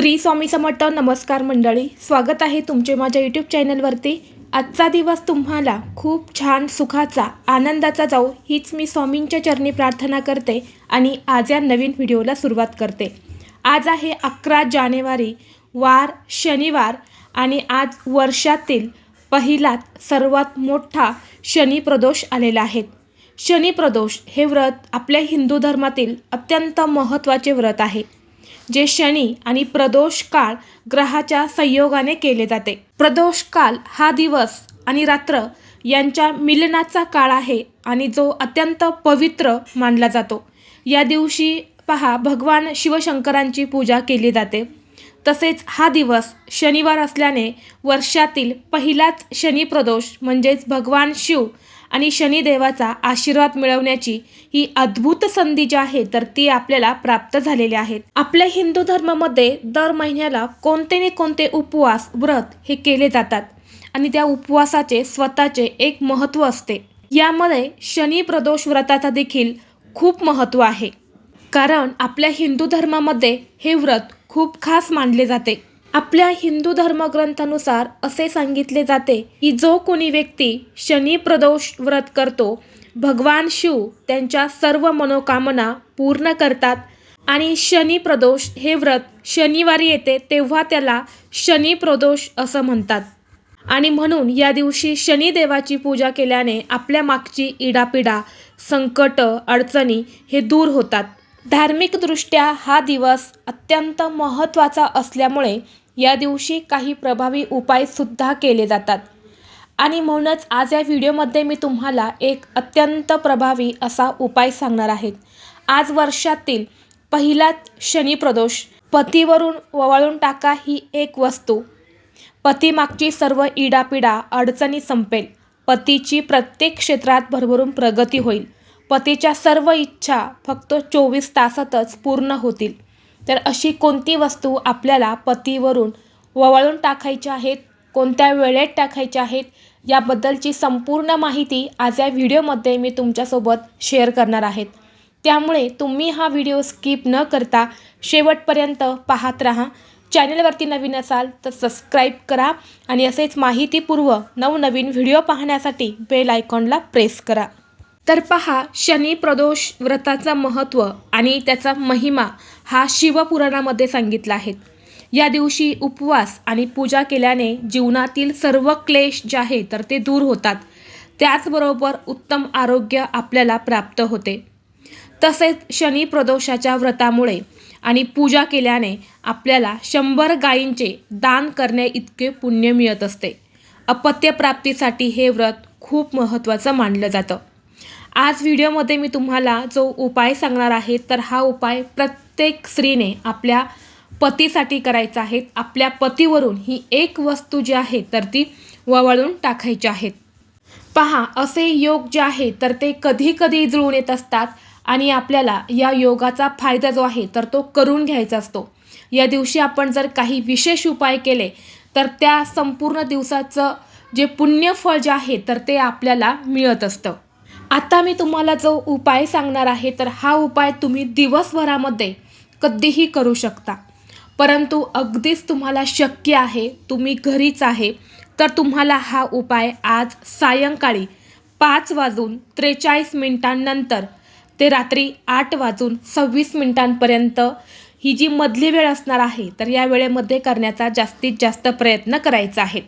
श्री स्वामी समर्थ नमस्कार मंडळी. स्वागत आहे तुमचे माझ्या यूट्यूब चॅनलवरती आजचा दिवस तुम्हाला खूप छान सुखाचा आनंदाचा जाऊ हीच मी स्वामींच्या चरणी प्रार्थना करते आणि आज या नवीन व्हिडिओला सुरुवात करते. आज आहे अकरा जानेवारी वार शनिवार आणि आज वर्षातील पहिलाच सर्वात मोठा शनी प्रदोष आलेला आहे. शनी प्रदोष हे व्रत आपल्या हिंदू धर्मातील अत्यंत महत्त्वाचे व्रत आहे. जे शनी आणि प्रदोष काळ ग्रहाच्या संयोगाने केले जाते. प्रदोष काल हा दिवस आणि रात्र यांच्या मिलनाचा काळ आहे आणि जो अत्यंत पवित्र मानला जातो. या दिवशी पहा भगवान शिवशंकरांची पूजा केली जाते. तसेच हा दिवस शनिवार असल्याने वर्षातील पहिलाच शनी प्रदोष म्हणजेच भगवान शिव आणि शनिदेवाचा आशीर्वाद मिळवण्याची ही अद्भुत संधी जी आहे तर ती आपल्याला प्राप्त झालेली आहेत. आपल्या हिंदू धर्मामध्ये दर महिन्याला कोणते ना कोणते उपवास व्रत हे केले जातात. आणि त्या उपवासाचे स्वतःचे एक महत्त्व असते. यामध्ये शनी प्रदोष व्रताचा देखील खूप महत्त्व आहे. कारण आपल्या हिंदू धर्मामध्ये हे व्रत खूप खास मानले जाते. आपल्या हिंदू धर्मग्रंथानुसार असे सांगितले जाते की जो कोणी व्यक्ती शनी प्रदोष व्रत करतो भगवान शिव त्यांच्या सर्व मनोकामना पूर्ण करतात आणि शनी प्रदोष हे व्रत शनिवारी येते तेव्हा त्याला शनी प्रदोष असं म्हणतात. आणि म्हणून या दिवशी शनिदेवाची पूजा केल्याने आपल्या मागची इडापिडा संकट अडचणी हे दूर होतात. धार्मिकदृष्ट्या हा दिवस अत्यंत महत्त्वाचा असल्यामुळे या दिवशी काही प्रभावी उपायसुद्धा केले जातात. आणि म्हणूनच आज या व्हिडिओमध्ये मी तुम्हाला एक अत्यंत प्रभावी असा उपाय सांगणार आहे. आज वर्षातील पहिलाच शनिप्रदोष पतीवरून ववाळून टाका ही एक वस्तू. पतीमागची सर्व इडापिडा अडचणी संपेल. पतीची प्रत्येक क्षेत्रात भरभरून प्रगती होईल. पतीच्या सर्व इच्छा फक्त चोवीस तासातच पूर्ण होतील. तर अशी कोणती वस्तू आपल्याला पतीवरून ववाळून टाकायच्या आहेत? कोणत्या वेळेत टाकायच्या आहेत? याबद्दलची संपूर्ण माहिती आज या व्हिडिओमध्ये मी तुमच्यासोबत शेअर करणार आहेत त्यामुळे तुम्ही हा व्हिडिओ स्किप न करता शेवटपर्यंत पाहत राहा. चॅनलवरती नवीन असाल तर सबस्क्राईब करा आणि असेच माहितीपूर्व नवनवीन व्हिडिओ पाहण्यासाठी बेल आयकॉनला प्रेस करा. तर पहा शनी प्रदोष व्रताचं महत्त्व आणि त्याचा महिमा हा शिवपुराणामध्ये सांगितला आहे. या दिवशी उपवास आणि पूजा केल्याने जीवनातील सर्व क्लेश जे आहे तर ते दूर होतात. त्याचबरोबर उत्तम आरोग्य आपल्याला प्राप्त होते. तसेच शनी प्रदोषाच्या व्रतामुळे आणि पूजा केल्याने आपल्याला शंभर गायींचे दान करणे इतके पुण्य मिळत असते. अपत्यप्राप्तीसाठी हे व्रत खूप महत्त्वाचं मानलं जातं. आज व्हिडिओमध्ये मी तुम्हाला जो उपाय सांगणार आहे तर हा उपाय प्रत्येक स्त्रीने आपल्या पतीसाठी करायचा आहे. आपल्या पतीवरून ही एक वस्तू जी आहे तर ती ववाळून टाकायची आहेत पहा असे योग जे आहे तर ते कधी कधी जुळून येत असतात आणि आपल्याला या योगाचा फायदा जो आहे तर तो करून घ्यायचा असतो. या दिवशी आपण जर काही विशेष उपाय केले तर त्या संपूर्ण दिवसाचं जे पुण्यफळ जे आहे तर ते आपल्याला मिळत असतं. आता मी तुम्हाला जो उपाय सांगणार आहे तर हा उपाय तुम्ही दिवसभरामध्ये कधीही करू शकता. परंतु अगदीच तुम्हाला शक्य आहे तुम्ही घरीच आहे तर तुम्हाला हा उपाय आज सायंकाळी पाच वाजून त्रेचाळीस मिनिटांनंतर ते रात्री आठ वाजून सव्वीस मिनिटांपर्यंत ही जी मधली वेळ असणार आहे तर या वेळेमध्ये करण्याचा जास्तीत जास्त प्रयत्न करायचा आहे.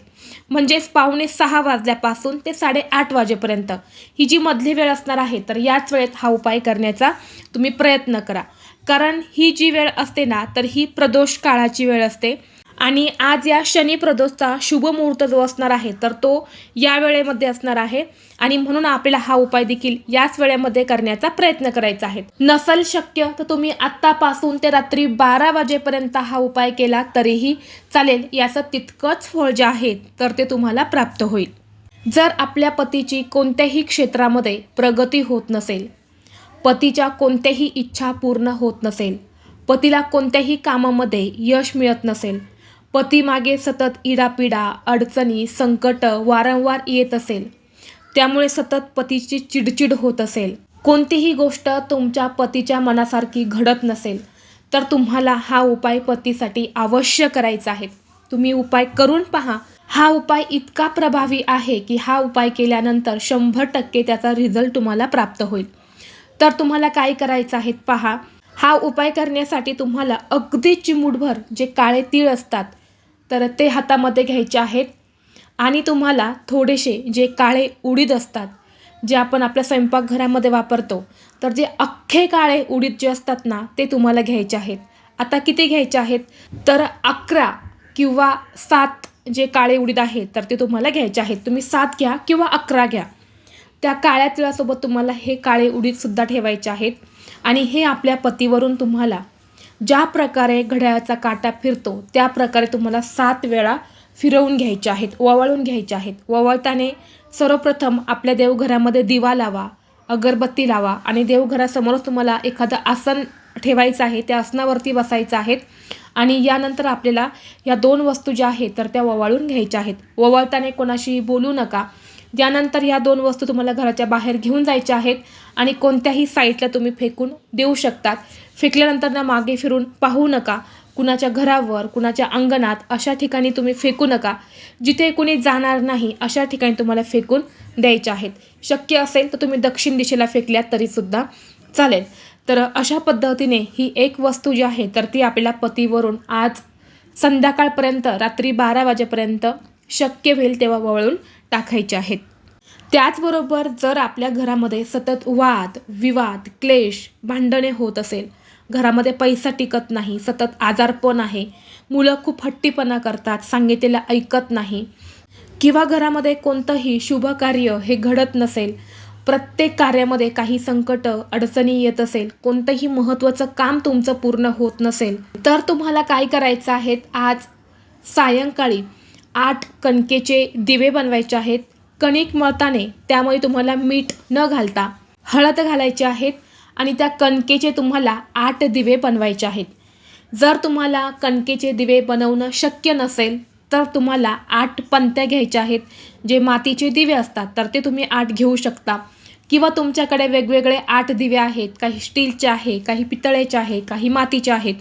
म्हणजेच पावणे सहा वाजल्यापासून ते साडेआठ वाजेपर्यंत. ही जी मधली वेळ असणार आहे तर याच वेळेत हा उपाय करण्याचा तुम्ही प्रयत्न करा. कारण ही जी वेळ असते ना तर ही प्रदोष काळाची वेळ असते. आणि आज या शनी प्रदोषचा शुभ मुहूर्त जो असणार आहे तर तो या वेळेमध्ये असणार आहे. आणि म्हणून आपल्याला हा उपाय देखील याच वेळेमध्ये करण्याचा प्रयत्न करायचा आहे. नसल शक्य तर तुम्ही आत्तापासून ते रात्री बारा वाजेपर्यंत हा उपाय केला तरीही चालेल. याचं तितकंच फळ जे आहे तर ते तुम्हाला प्राप्त होईल. जर आपल्या पतीची कोणत्याही क्षेत्रामध्ये प्रगती होत नसेल पतीच्या कोणत्याही इच्छा पूर्ण होत नसेल पतीला कोणत्याही कामामध्ये यश मिळत नसेल पतीमागे सतत इडापिडा अडचणी संकट वारंवार येत असेल. त्यामुळे सतत पतीची चिडचिड होत असेल. कोणतीही गोष्ट तुमच्या पतीच्या मनासारखी घडत नसेल तर तुम्हाला हा उपाय पतीसाठी अवश्य करायचा आहे. तुम्ही उपाय करून पहा. हा उपाय इतका प्रभावी आहे की हा उपाय केल्यानंतर शंभर टक्के त्याचा रिझल्ट तुम्हाला प्राप्त होईल. तर तुम्हाला काय करायचं आहे पहा. हा उपाय करण्यासाठी तुम्हाला अगदी चिमूटभर जे काळे तीळ असतात तर ते हातामध्ये घ्यायचे आहेत. आणि तुम्हाला थोडेसे जे काळे उडीद असतात जे आपण आपल्या स्वयंपाकघरामध्ये वापरतो तर जे अख्खे काळे उडीद जे असतात ना ते तुम्हाला घ्यायचे आहेत. आता किती घ्यायचे आहेत? तर अकरा किंवा सात जे काळे उडीद आहेत तर ते तुम्हाला घ्यायचे आहेत. तुम्ही सात घ्या किंवा अकरा घ्या. त्या काळ्या तिळासोबत तुम्हाला हे काळे उडीदसुद्धा ठेवायचे आहेत. आणि हे आपल्या पतीवरून तुम्हाला ज्या प्रकारे घड्याळाचा काटा फिरतो त्या प्रकारे तुम्हाला सात वेळा फिरवून घ्यायचे आहेत ववळून घ्यायचे आहेत. ववळताने सर्वप्रथम आपल्या देवघरामध्ये दिवा लावा अगरबत्ती लावा आणि देवघरासमोरच तुम्हाला एखादं आसन ठेवायचं आहे त्या आसनावरती बसायचं आहेत आणि यानंतर आपल्याला या दोन वस्तू ज्या आहेत तर त्या ववाळून घ्यायच्या आहेत. ववळताने कोणाशी बोलू नका. यानंतर या दोन वस्तू तुम्हाला घराच्या बाहेर घेऊन जायच्या आहेत आणि कोणत्याही साईटला तुम्ही फेकून देऊ शकतात. फेकल्यानंतर ना मागे फिरून पाहू नका. कुणाच्या घरावर कुणाच्या अंगणात अशा ठिकाणी तुम्ही फेकू नका. जिथे कुणी जाणार नाही अशा ठिकाणी तुम्हाला फेकून द्यायचे आहेत. शक्य असेल तर तुम्ही दक्षिण दिशेला फेकल्यात तरीसुद्धा चालेल. तर अशा पद्धतीने ही एक वस्तू जी आहे तर ती आपल्याला पतीवरून आज संध्याकाळपर्यंत रात्री बारा वाजेपर्यंत शक्य होईल तेव्हा वळून टाकायचे आहेत. त्याचबरोबर जर आपल्या घरामध्ये सतत वाद विवाद क्लेश भांडणे होत असेल घरामध्ये पैसा टिकत नाही सतत आजारपण आहे मुलं खूप हट्टीपणा करतात सांगितलेलं ऐकत नाही किंवा घरामध्ये कोणतंही शुभ कार्य हे घडत नसेल प्रत्येक कार्यामध्ये काही संकट अडचणी येत असेल कोणतंही महत्त्वाचं काम तुमचं पूर्ण होत नसेल तर तुम्हाला काय करायचं आहे? आज सायंकाळी आठ कणकेचे दिवे बनवायचे आहेत. कणिक मळताने त्यामुळे तुम्हाला मीठ न घालता हळद घालायचे आहेत आणि त्या कणकेचे तुम्हाला आठ दिवे बनवायचे आहेत. जर तुम्हाला कणकेचे दिवे बनवणं शक्य नसेल तर तुम्हाला आठ पंत्या घ्यायच्या आहेत. जे मातीचे दिवे असतात तर ते तुम्ही आठ घेऊ शकता. किंवा तुमच्याकडे वेगवेगळे आठ दिवे आहेत. काही स्टीलचे आहे काही पितळेचे आहे काही मातीचे आहेत.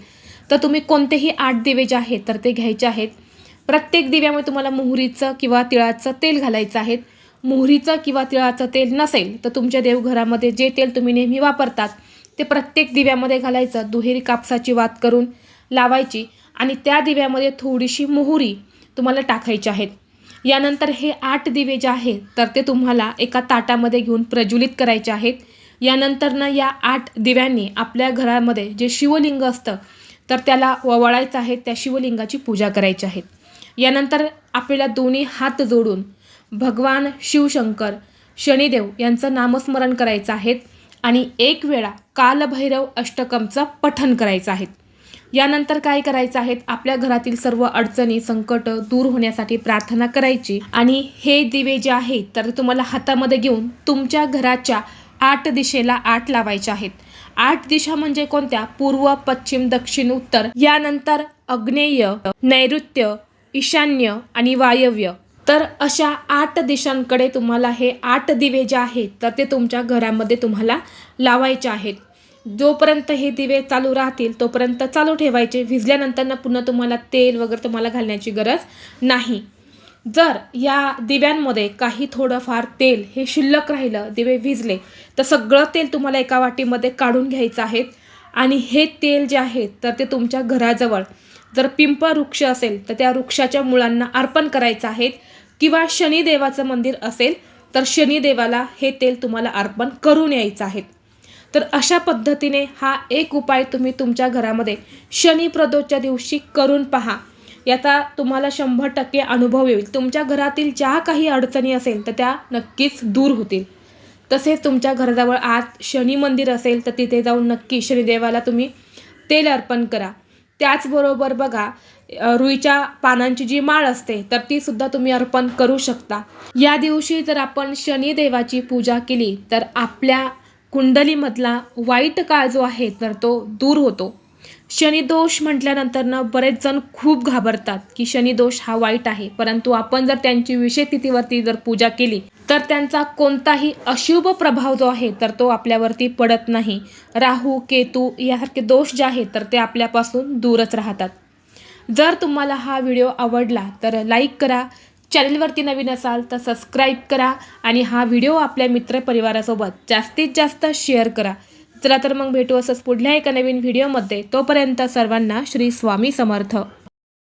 तर तुम्ही कोणतेही आठ दिवे जे आहेत तर ते घ्यायचे आहेत. प्रत्येक दिव्यामध्ये तुम्हाला मोहरीचं किंवा तिळाचं तेल घालायचं आहे. मोहरीचं किंवा तिळाचं तेल नसेल तर तुमच्या देवघरामध्ये जे तेल तुम्ही नेहमी वापरतात ते प्रत्येक दिव्यामध्ये घालायचं दुहेरी कापसाची वात करून लावायची आणि त्या दिव्यामध्ये थोडीशी मोहरी तुम्हाला टाकायची आहेत यानंतर हे आठ दिवे जे आहेत तर ते तुम्हाला एका ताटामध्ये घेऊन प्रज्वलित करायचे आहेत यानंतरनं या आठ दिव्यांनी आपल्या घरामध्ये जे शिवलिंग असतं तर त्याला ववळायचं आहे त्या शिवलिंगाची पूजा करायची आहे. यानंतर आपल्याला दोन्ही हात जोडून भगवान शिवशंकर शनिदेव यांचं नामस्मरण करायचं आहे आणि एक वेळा कालभैरव अष्टकमचं पठन करायचं आहे यानंतर काय करायचं आहेत? आपल्या घरातील सर्व अडचणी संकट दूर होण्यासाठी प्रार्थना करायची. आणि हे दिवे जे आहेत तर तुम्हाला हातामध्ये घेऊन तुमच्या घराच्या आठ दिशेला आठ लावायचे आहेत. आठ दिशा म्हणजे कोणत्या? पूर्व पश्चिम दक्षिण उत्तर. यानंतर अग्नेय नैऋत्य ईशान्य आणि वायव्य. तर अशा आठ दिशांकडे तुम्हाला हे आठ दिवे जे आहेत तर ते तुमच्या घरामध्ये तुम्हाला लावायचे आहेत. जोपर्यंत हे दिवे चालू राहतील तोपर्यंत चालू ठेवायचे. विजल्यानंतर पुन्हा तुम्हाला तेल वगैरे तुम्हाला घालण्याची गरज नाही. जर या दिव्यांमध्ये काही थोडंफार तेल हे शिल्लक राहिलं दिवे विजले तर सगळं तेल तुम्हाला एका वाटीमध्ये काढून घ्यायचं आहे. आणि हे तेल जे आहे तर ते तुमच्या घराजवळ. जर पिंप वृक्ष असेल तर त्या वृक्षाच्या मुळांना अर्पण करायचं आहे किंवा शनिदेवाचं मंदिर असेल तर शनिदेवाला हे तेल तुम्हाला अर्पण करून यायचं आहे. तर अशा पद्धतीने हा एक उपाय तुम्ही तुमच्या घरामध्ये शनी प्रदोषच्या दिवशी करून पहा. याचा तुम्हाला शंभर टक्के अनुभव येईल. तुमच्या घरातील ज्या काही अडचणी असेल तर त्या नक्कीच दूर होतील. तसेच तुमच्या घराजवळ आज शनी मंदिर असेल तर तिथे जाऊन नक्की शनिदेवाला तुम्ही तेल अर्पण करा. त्याचबरोबर बघा रुईच्या पानांची जी माळ असते तर ती सुद्धा तुम्ही अर्पण करू शकता. या दिवशी जर आपण शनिदेवाची पूजा केली तर आपल्या कुंडलीमधला वाईट काळ जो आहे तर तो दूर होतो. शनिदोष म्हटल्यानंतर ना बरेच जण खूप घाबरतात की शनिदोष हा वाईट आहे. परंतु आपण जर त्यांची विषय तिथीवरती जर पूजा केली तर त्यांचा कोणताही अशुभ प्रभाव जो आहे तर तो आपल्यावरती पडत नाही. राहू केतू यासारखे दोष जे आहेत तर ते आपल्यापासून दूरच राहतात. जर तुम्हाला हा व्हिडिओ आवडला तर लाईक करा. चॅनलवरती नवीन असाल तर सबस्क्राईब करा आणि हा व्हिडिओ आपल्या मित्रपरिवारासोबत जास्तीत जास्त शेअर करा. चला तर मग भेटू असंच पुढल्या एका नवीन व्हिडिओमध्ये. तोपर्यंत सर्वांना श्री स्वामी समर्थ.